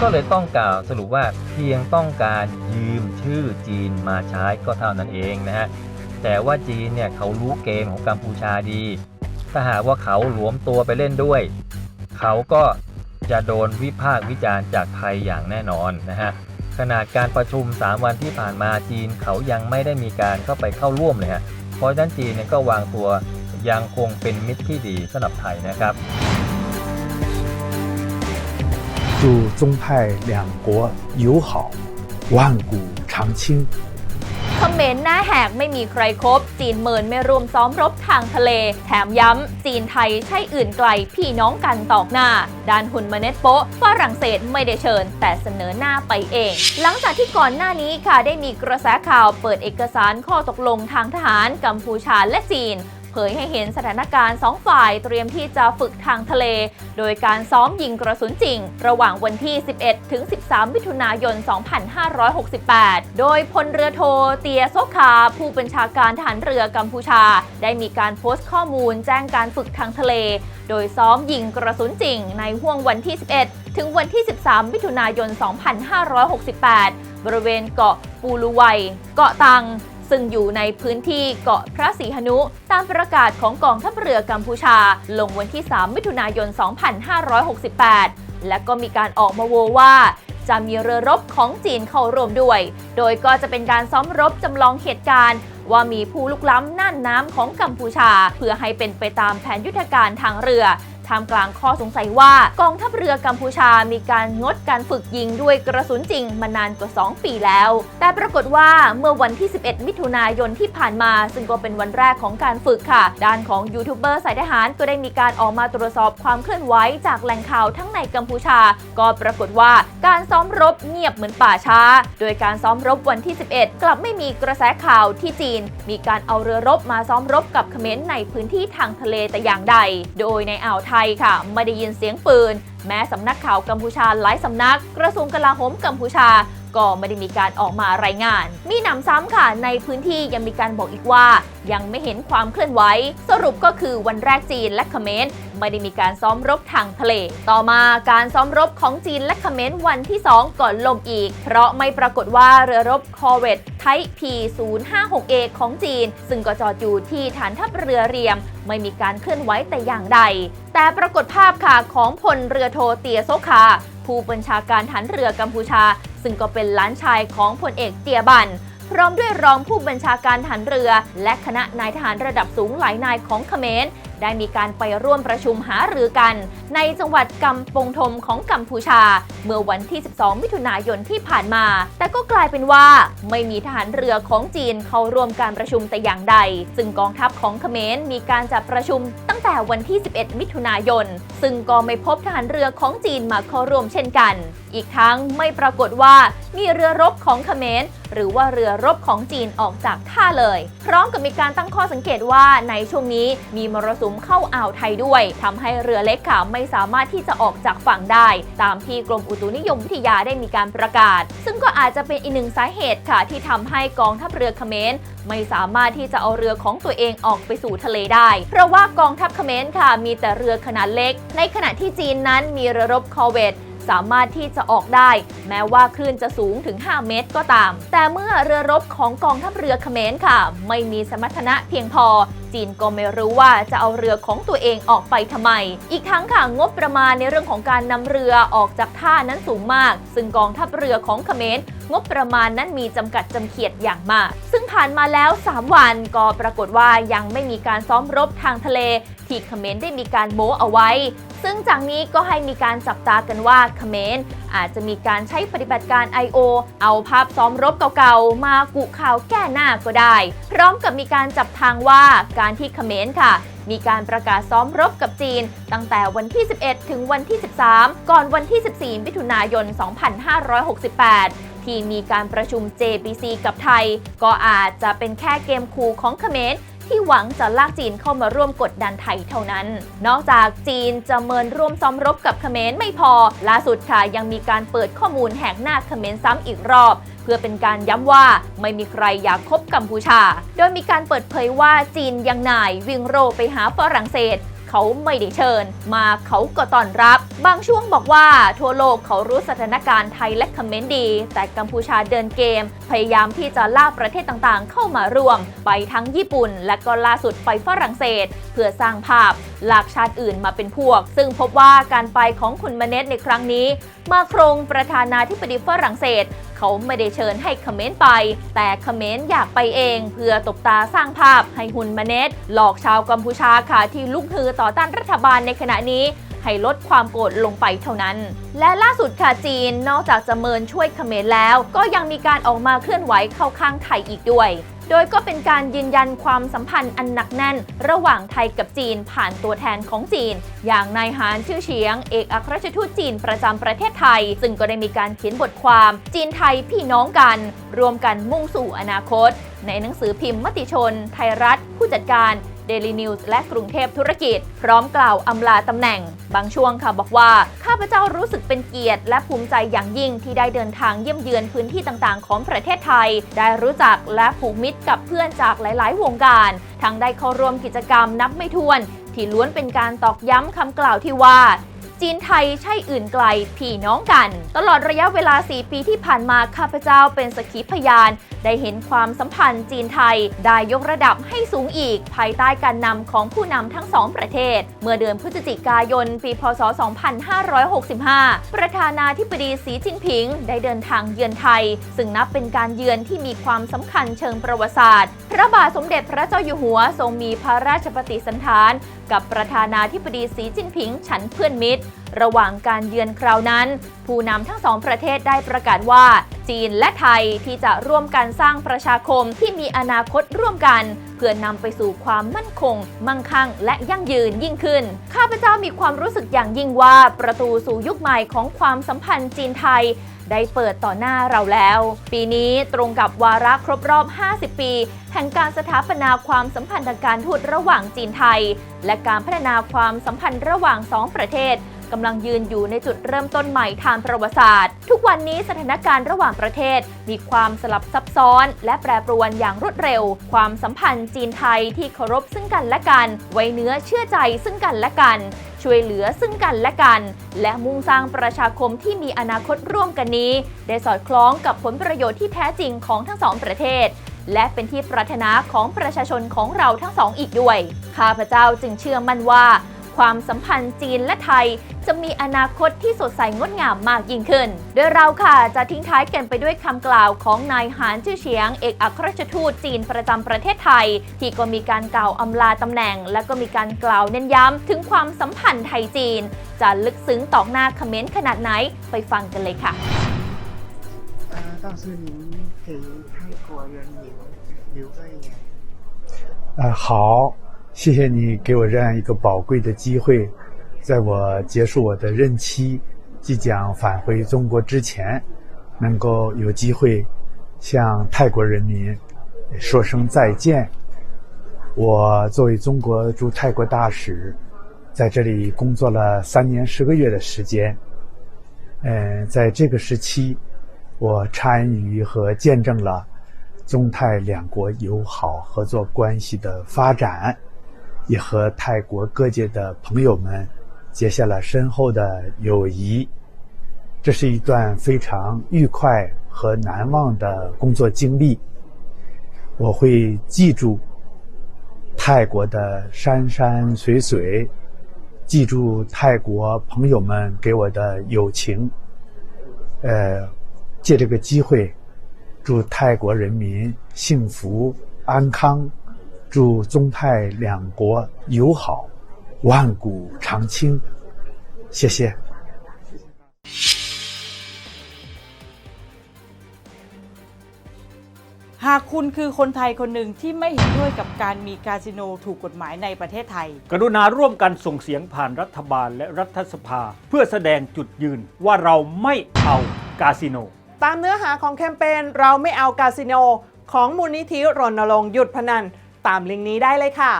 ก็เลยต้องกล่าวสรุปว่าเพียงต้องการยืมชื่อจีนมาใช้ก็เท่านั้นเองนะฮะ แต่ว่าจีนเนี่ยเขารู้เกมของกัมพูชาดี ถ้าหากว่าเขาหลวมตัวไปเล่นด้วย เขาก็จะโดนวิพากษ์วิจารณ์จากไทยอย่างแน่นอนนะฮะ ขนาดการประชุม 3 วันที่ผ่านมาจีนเขายังไม่ได้มีการเข้าไปเข้าร่วมเลยฮะ เพราะฉะนั้นจีนเนี่ยก็วางตัวยังคงเป็นมิตรที่ดีสำหรับไทยนะครับ 祝中泰两国友好，万古长青。 คอมเขมนต์หน้าแหกไม่มีใครครบ จีนเมินไม่รวมซ้อมรบทางทะเล แถมย้ำ จีนไทยใช่อื่นไกลพี่น้องกันตอกหน้า ด้านหุ่นมาเน็ตโปะฝรั่งเศสไม่ได้เชิญ แต่เสนอหน้าไปเอง หลังจากที่ก่อนหน้านี้ค่ะได้มีกระแสข่าวเปิดเอกสารข้อตกลงทางทหารกัมพูชาและจีน เผยให้เห็นสถานการณ์สองฝ่ายเตรียมที่จะฝึกทางทะเล โดยการซ้อมยิงกระสุนจริง ระหว่างวันที่ 11 ถึง 13 มิถุนายน 2568 โดยพลเรือโทเตียโซคา ผู้บัญชาการทหารเรือกัมพูชา ได้มีการโพสต์ข้อมูลแจ้งการฝึกทางทะเล โดยซ้อมยิงกระสุนจริง ในห่วงวันที่ 11 ถึงวันที่ 13 มิถุนายน 2568 บริเวณเกาะปูลูไว เกาะตัง ซึ่งอยู่ในพื้นที่เกาะพระศรีหนุ ตามประกาศของกองทัพเรือกัมพูชา ลงวันที่ 3 มิถุนายน 2568 และก็มีการออกมาโวว่าจะมีเรือรบของจีนเข้าร่วมด้วย โดยก็จะเป็นการซ้อมรบจำลองเหตุการณ์ ว่ามีผู้ลุกล้ำน่านน้ำของกัมพูชา เพื่อให้เป็นไปตามแผนยุทธการทางเรือ ท่ามกลางข้อสงสัยว่ากองทัพเรือกัมพูชามีการงดการฝึกยิงด้วยกระสุนจริงมานานกว่า 2 ปีแล้ว แต่ปรากฏว่าเมื่อวันที่ 11 มิถุนายนที่ผ่านมา ซึ่งก็เป็นวันแรกของการฝึกค่ะ ด้านของยูทูบเบอร์สายทหารก็ได้มีการออกมาตรวจสอบความเคลื่อนไหวจากแหล่งข่าวทั้งในกัมพูชา ก็ปรากฏว่าการซ้อมรบเงียบเหมือนป่าช้า โดยการซ้อมรบวันที่ 11 กลับไม่มีกระแสข่าวที่จีน มีการเอาเรือรบมาซ้อมรบกับเขมรในพื้นที่ทางทะเลแต่อย่างใด โดยในอ่าวไทยค่ะ ไม่ได้ยินเสียงปืน แม้สำนักข่าวกัมพูชาหลายสำนัก กระทรวงกลาโหมกัมพูชา ก็ไม่ได้มีการออกมารายงาน มีหนำซ้ำค่ะ ในพื้นที่ยังมีการบอกอีกว่า ยังไม่เห็นความเคลื่อนไหว สรุปก็คือวันแรกจีนและเขมรไม่ได้มีการซ้อมรบทางทะเล ต่อมาการซ้อมรบของจีนและเขมรวันที่ 2 ก่อนลมอีก เพราะไม่ปรากฏว่าเรือรบคอเวตไทพี 056A ของจีน ซึ่งก็จอดอยู่ที่ฐานทัพเรือเรียม ไม่มีการเคลื่อนไหวแต่อย่างใด แต่ปรากฏภาพค่ะของพลเรือโทเตียโซคาผู้บัญชาการฐานเรือกัมพูชา ซึ่งก็เป็นหลานชายของพลเอกเตียบัน พร้อมด้วยรองผู้บัญชาการฐานเรือ และคณะนายทหารระดับสูงหลายนายของเขมร ได้มีการไปร่วมประชุมหารือกัน ในจังหวัดกำปงทมของกัมพูชา เมื่อวันที่ 12 มิถุนายนที่ผ่านมา แต่ก็กลายเป็นว่าไม่มีทหารเรือของจีนเข้าร่วมการประชุมแต่อย่างใด ซึ่งกองทัพของเขมรมีการจัดประชุมตั้งแต่วันที่ 11 มิถุนายน ซึ่งก็ไม่พบทหารเรือของจีนมาเข้าร่วมเช่นกัน อีกทั้งไม่ปรากฏว่ามีเรือรบของเขมรหรือว่าเรือรบของจีนออกจากท่าเลย พร้อมกับมีการตั้งข้อสังเกตว่าในช่วงนี้มีมรสุมเข้าอ่าวไทยด้วยทำให้เรือเล็กค่ะไม่สามารถที่จะออกจากฝั่งได้ ตามที่กรมอุตุนิยมวิทยาได้มีการประกาศ ซึ่งก็อาจจะเป็นอีกหนึ่งสาเหตุค่ะ ที่ทำให้กองทัพเรือเขมรไม่สามารถที่จะเอาเรือของตัวเองออกไปสู่ทะเลได้ เพราะว่ากองทัพเขมรค่ะ มีแต่เรือขนาดเล็ก ในขณะที่จีนนั้นมีเรือรบคอเวตสามารถที่จะออกได้ แม้ว่าคลื่นจะสูงถึง 5 เมตรก็ตาม แต่เมื่อเรือรบของกองทัพเรือเขมรค่ะ ไม่มีสมรรถนะเพียงพอ จีนก็ไม่รู้ว่าจะเอาเรือของตัวเองออกไปทำไม อีกทั้งค่ะงบประมาณในเรื่องของการนำเรือออกจากท่านั้นสูงมาก ซึ่งกองทัพเรือของเขมรงบประมาณนั้นมีจำกัดจำเขียดอย่างมาก ซึ่งผ่านมาแล้ว 3 วันก็ปรากฏว่ายังไม่มีการซ้อมรบทางทะเล ที่เขมรได้มีการโม้เอาไว้ ซึ่งจากนี้ก็ให้มีการจับตากันว่าเขมรอาจจะมีการใช้ปฏิบัติการ I.O. เอาภาพซ้อมรบเก่าๆ มากุข่าวแก้หน้าก็ได้ พร้อมกับมีการจับทางว่าการที่เขมรค่ะมีการประกาศซ้อมรบกับจีน ตั้งแต่วันที่ 11 ถึงวันที่ 13 ก่อนวันที่ 14 มิถุนายน 2568 ที่มีการประชุม JBC กับไทย ก็อาจจะเป็นแค่เกมคูของเขมร ที่หวังจะลากจีนเข้ามาร่วมกดดันไทยเท่านั้น นอกจากจีนจะเมินร่วมซ้อมรบกับเขมรไม่พอ ล่าสุดค่ะยังมีการเปิดข้อมูลแหกหน้าเขมรซ้ำอีกรอบ เพื่อเป็นการย้ำว่าไม่มีใครอยากคบกัมพูชา โดยมีการเปิดเผยว่าจีนยังนายวิ่งโรไปหาฝรั่งเศส เขาไม่ได้เชิญ มาเขาก็ต้อนรับ บางช่วงบอกว่าทั่วโลกเขารู้สถานการณ์ไทยและเขมรดี แต่กัมพูชาเดินเกม พยายามที่จะลากประเทศต่างๆ เข้ามาร่วม ไปทั้งญี่ปุ่น และก็ล่าสุดไปฝรั่งเศส เพื่อสร้างภาพลากชาติอื่นมาเป็นพวก ซึ่งพบว่าการไปของคุณมเนตในครั้งนี้ มาโครงประธานาธิบดีฝรั่งเศส เขาไม่ได้เชิญให้เขมรไป แต่เขมรอยากไปเอง เพื่อตบตาสร้างภาพให้ฮุนมาเนตหลอกชาวกัมพูชาค่ะที่ลุกฮือต่อต้านรัฐบาลในขณะนี้ให้ลดความโกรธลงไปเท่านั้น และล่าสุดค่ะจีนนอกจากจะเมินช่วยเขมรแล้ว ก็ยังมีการออกมาเคลื่อนไหวเข้าข้างไทยอีกด้วย โดยก็เป็นการยืนยันความสัมพันธ์อันหนักแน่น ระหว่างไทยกับจีนผ่านตัวแทนของจีน อย่างนายหานชื่อเฉียง เอกอัครราชทูตจีนประจำประเทศไทย ซึ่งก็ได้มีการเขียนบทความจีนไทยพี่น้องกัน รวมกันมุ่งสู่อนาคต ในหนังสือพิมพ์มติชน ไทยรัฐ ผู้จัดการ Daily News และกรุงเทพธุรกิจ พร้อมกล่าวอำลาตำแหน่ง บางช่วงค่ะบอกว่า ข้าพเจ้ารู้สึกเป็นเกียรติและภูมิใจอย่างยิ่งที่ได้เดินทางเยี่ยมเยือนพื้นที่ต่างๆ ของประเทศไทย ได้รู้จักและผูกมิตรกับเพื่อนจากหลาย ๆ วงการ ทั้งได้เข้าร่วมกิจกรรมนับไม่ถ้วน ที่ล้วนเป็นการตอกย้ำคำกล่าวที่ว่า จีนไทยใช่อื่นไกลพี่น้องกัน ตลอดระยะเวลา 4 ปีที่ผ่านมาข้าพเจ้าเป็นสกขีพยาน ได้เห็นความสัมพันธ์จีนไทย ได้ยกระดับให้สูงอีก ภายใต้การนำของผู้นำทั้งสองประเทศ เมื่อเดือนพฤศจิกายน ปี พศ 2565 ประธานาธิบดีสีจิ้นผิง ได้เดินทางเยือนไทย ซึ่งนับเป็นการเยือนที่มีความสำคัญเชิงประวัติศาสตร์ พระบาทสมเด็จพระเจ้าอยู่หัวทรงมีพระราชปฏิสันถาน กับประธานาธิบดีสีจิ้นผิง ฉันเพื่อนมิตรระหว่างการเยือนคราวนั้น ผู้นำทั้งสองประเทศได้ประกาศว่า จีนและไทยที่จะร่วมกันสร้างประชาคมที่มีอนาคตร่วมกัน เพื่อนำไปสู่ความมั่นคง มั่งคั่ง และยั่งยืนยิ่งขึ้น ข้าพเจ้ามีความรู้สึกอย่างยิ่งว่าประตูสู่ยุคใหม่ของความสัมพันธ์จีนไทยได้เปิดต่อหน้าเราแล้ว ปีนี้ตรงกับวาระครบรอบ 50 ปี แห่งการสถาปนาความสัมพันธ์ทางการทูตระหว่างจีนไทย และการพัฒนาความสัมพันธ์ระหว่างสองประเทศ กำลังยืนอยู่ในจุดเริ่มต้นใหม่ทางประวัติศาสตร์ ทุกวันนี้สถานการณ์ระหว่างประเทศ มีความสลับซับซ้อน และแปรปรวนอย่างรวดเร็ว ความสัมพันธ์จีนไทยที่เคารพซึ่งกันและกัน ไว้เนื้อเชื่อใจซึ่งกันและกัน ช่วยเหลือซึ่งกันและกัน และมุ่งสร้างประชาคมที่มีอนาคตร่วมกันนี้ ได้สอดคล้องกับผลประโยชน์ที่แท้จริงของทั้งสองประเทศและเป็นที่ปรารถนาของประชาชนของเราทั้งสองอีกด้วย ข้าพเจ้าจึงเชื่อมั่นว่า ความสัมพันธ์จีนและไทย จะมีอนาคตที่สดใสงดงามมากยิ่งขึ้น โดยเราค่ะจะทิ้งท้ายกันไปด้วยคำกล่าวของนายหานชื่อเฉียง เอกอัครราชทูตจีนประจำประเทศไทย ที่ก็มีการกล่าวอำลาตำแหน่ง และก็มีการกล่าวเน้นย้ำถึงความสัมพันธ์ไทยจีน จะลึกซึ้งต่อหน้าคอมเมนต์ขนาดไหนไปฟังกันเลยค่ะต้องสนิ้ให้กลัวเรียนนิ้วนิ้วก็ยังเอ่อขอ 谢谢你给我这样一个宝贵的机会，在我结束我的任期，即将返回中国之前，能够有机会向泰国人民说声再见。我作为中国驻泰国大使，在这里工作了三年十个月的时间。嗯，在这个时期，我参与和见证了中泰两国友好合作关系的发展，也和泰国各界的朋友们结下了深厚的友谊。这是一段非常愉快和难忘的工作经历。我会记住泰国的山山水水，记住泰国朋友们给我的友情。呃，借这个机会，祝泰国人民幸福安康，祝宗派两国友好，万古长青。谢谢。หากคุณคือคนไทยคนหนึ่งที่ไม่เห็นด้วยกับการมีคาสิโนถูกกฎหมายในประเทศไทย กรุณาร่วมกันส่งเสียงผ่านรัฐบาลและรัฐสภา เพื่อแสดงจุดยืนว่าเราไม่เอาคาสิโน ตามเนื้อหาของแคมเปญเราไม่เอาคาสิโน ของมูลนิธิรณรงค์หยุดพนัน ตามลิงก์นี้ได้เลยค่ะ